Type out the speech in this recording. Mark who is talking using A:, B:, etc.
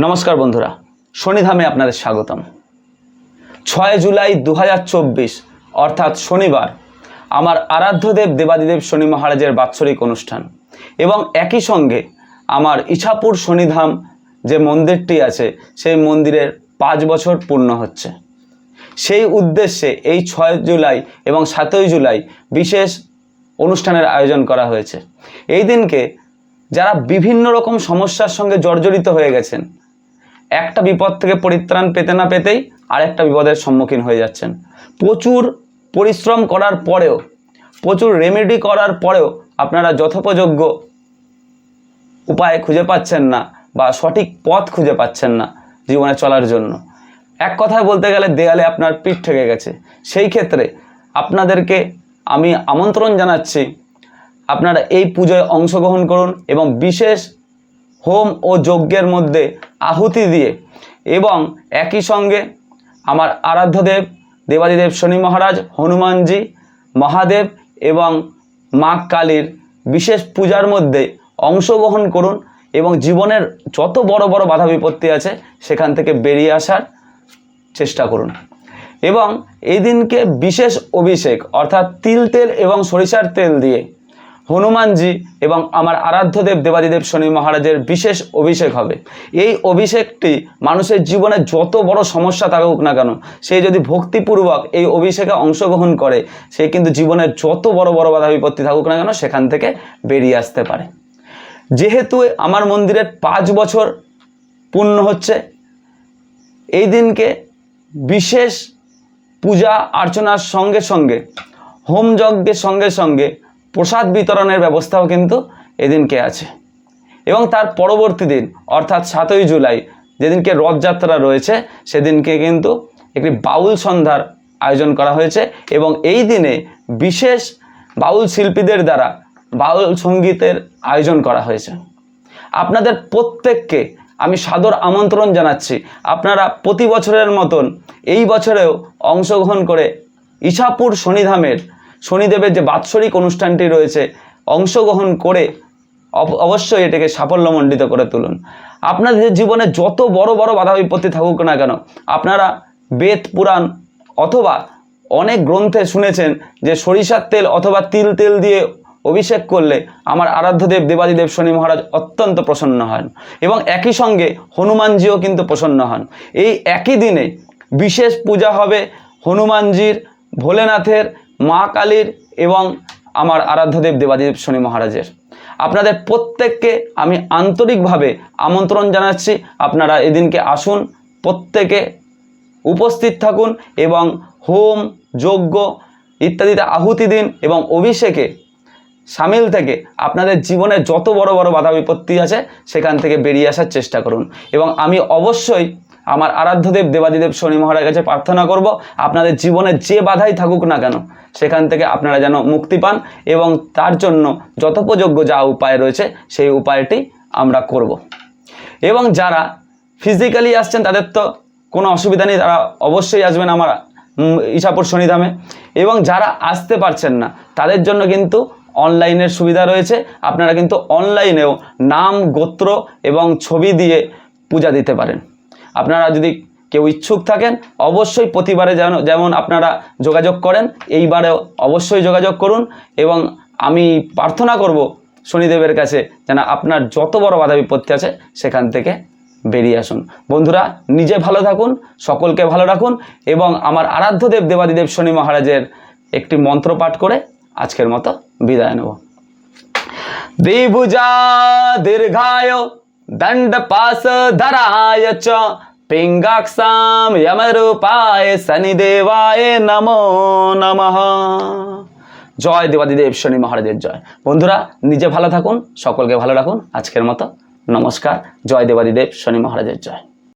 A: নমস্কার বন্ধুরা, শনিধামে আপনাদের স্বাগতম। ছয় জুলাই দু হাজার চব্বিশ, অর্থাৎ শনিবার, আমার আরাধ্যদেব দেবাদিদেব শনি মহারাজের বাৎসরিক অনুষ্ঠান এবং একই সঙ্গে আমার ইছাপুর শনিধাম যে মন্দিরটি আছে, সেই মন্দিরের পাঁচ বছর পূর্ণ হচ্ছে। সেই উদ্দেশ্যে এই ছয় জুলাই এবং সাতই জুলাই বিশেষ অনুষ্ঠানের আয়োজন করা হয়েছে। এই দিনকে যারা বিভিন্ন রকম সমস্যার সঙ্গে জর্জরিত হয়ে গেছেন একটা বিপদ থেকে পরিত্রাণ পেতে না পেতেই আরেকটা বিপদের সম্মুখীন হয়ে যাচ্ছেন। প্রচুর পরিশ্রম করার পরেও, প্রচুর রেমেডি করার পরেও আপনারা যথোপযোগ্য উপায় খুঁজে পাচ্ছেন না বা সঠিক পথ খুঁজে পাচ্ছেন না জীবনে চলার জন্য। এক কথায় বলতে গেলে দেয়ালে আপনার পিঠ ঠেকে গেছে। সেই ক্ষেত্রে আপনাদেরকে আমি আমন্ত্রণ জানাচ্ছি, আপনারা এই পুজোয় অংশগ্রহণ করুন এবং বিশেষ হোম ও যজ্ঞের মধ্যে আহুতি দিয়ে এবং একই সঙ্গে আমার আরাধ্যদেব, দেবাদিদেব শনি মহারাজ, হনুমানজি, মহাদেব এবং মা কালীর বিশেষ পূজার মধ্যে অংশগ্রহণ করুন এবং জীবনের যত বড় বড় বাধা বিপত্তি আছে সেখান থেকে বেরিয়ে আসার চেষ্টা করুন। এবং এই দিনকে বিশেষ অভিষেক অর্থাৎ তিল তেল এবং সরিষার তেল দিয়ে হনুমানজি এবং আমার আরাধ্যদেব দেবাদিদেব শনি মহারাজের বিশেষ অভিষেক হবে। এই অভিষেকটি মানুষের জীবনে যত বড় সমস্যা থাকুক না কেন, সে যদি ভক্তিপূর্বক এই অভিষেকে অংশগ্রহণ করে, সে কিন্তু জীবনের যত বড় বড় বাধা বিপত্তি থাকুক না কেন, সেখান থেকে বেরিয়ে আসতে পারে। যেহেতু আমার মন্দিরের পাঁচ বছর পূর্ণ হচ্ছে, এই দিনকে বিশেষ পূজা, অর্চনার সঙ্গে সঙ্গে, হোম যজ্ঞের সঙ্গে সঙ্গে প্রসাদ বিতরণের ব্যবস্থাও কিন্তু এদিনকে আছে। এবং তার পরবর্তী দিন, অর্থাৎ সাতই জুলাই, যেদিনকে রথযাত্রা রয়েছে, সেদিনকে কিন্তু একটি বাউল সন্ধ্যার আয়োজন করা হয়েছে এবং এই দিনে বিশেষ বাউল শিল্পীদের দ্বারা বাউল সঙ্গীতের আয়োজন করা হয়েছে। আপনাদের প্রত্যেককে আমি সাদর আমন্ত্রণ জানাচ্ছি। আপনারা প্রতি বছরের মতন এই বছরেও অংশগ্রহণ করে ইছাপুর শনিধামের শনিদেবের যে বাৎসরিক অনুষ্ঠানটি রয়েছে, অংশগ্রহণ করে অব- অবশ্যই এটাকে সাফল্যমণ্ডিত করে তুলুন। আপনাদের জীবনে যত বড় বড় বাধা বিপত্তি থাকুক না কেন, আপনারা বেদ, পুরাণ অথবা অনেক গ্রন্থে শুনেছেন যে সরিষার তেল অথবা তিল, তেল দিয়ে অভিষেক করলে আমার আরাধ্যদেব, দেবাদিদেব, শনি মহারাজ অত্যন্ত প্রসন্ন হন এবং একই সঙ্গে হনুমানজিও কিন্তু প্রসন্ন হন। এই একই দিনে বিশেষ পূজা হবে হনুমানজির, ভোলেনাথের মা কালীর এবং আমার আরাধ্যদেব দেবাদিদেব শনি মহারাজের। আপনাদের প্রত্যেককে আমি আন্তরিকভাবে আমন্ত্রণ জানাচ্ছি। আপনারা এদিনকে আসুন, প্রত্যেকে উপস্থিত থাকুন এবং হোম, যজ্ঞ ইত্যাদিতে আহুতি দিন এবং অভিষেকে সামিল থেকে আপনাদের জীবনে যত বড় বড় বাধা বিপত্তি আছে, সেখান থেকে বেরিয়ে আসার চেষ্টা করুন। এবং আমি অবশ্যই আমার আরাধ্যদেব দেবাদিদেব শনি মহারাজের কাছে প্রার্থনা করব আপনাদের জীবনে যে বাধাই থাকুক না কেন সেখান থেকে আপনারা যেন মুক্তি পান এবং তার জন্য যথোপযোগ্য যা উপায় রয়েছে সেই উপায়টি আমরা করব। এবং যারা ফিজিক্যালি আসছেন তাদের তো কোনো অসুবিধা নেই তারা অবশ্যই আসবেন আমার উম, ইছাপুর শনিধামে এবং যারা আসতে পারছেন না তাদের জন্য কিন্তু অনলাইনের সুবিধা রয়েছে আপনারা কিন্তু অনলাইনেও নাম গোত্র এবং ছবি দিয়ে পূজা দিতে পারেন। আপনারা যদি কেউ ইচ্ছুক থাকেন, অবশ্যই প্রতিবারে যেন যেমন আপনারা যোগাযোগ করেন, এইবারেও অবশ্যই যোগাযোগ করুন এবং আমি প্রার্থনা করব শনিদেবের কাছে যেন আপনার যত বড় বাধা বিপত্তি আছে সেখান থেকে বেরিয়ে আসুন। বন্ধুরা, নিজে ভালো থাকুন, সকলকে ভালো রাখুন এবং আমার আরাধ্যদেব দেবাদিদেব শনি মহারাজের একটি মন্ত্র পাঠ করে আজকের মতো বিদায় নেব। দ্বিভুজা দীর্ঘায় ধরায় চ পিঙ্গাক্ষাম যমরূপায় শনিদেবায় নমো নমঃ জয় দেবাদিদেব শনি মহারাজের জয় বন্ধুরা, নিজে ভালো থাকুন, সকলকে ভালো রাখুন। আজকের মতো নমস্কার। জয় দেবাদিদেব, শনি মহারাজের জয়।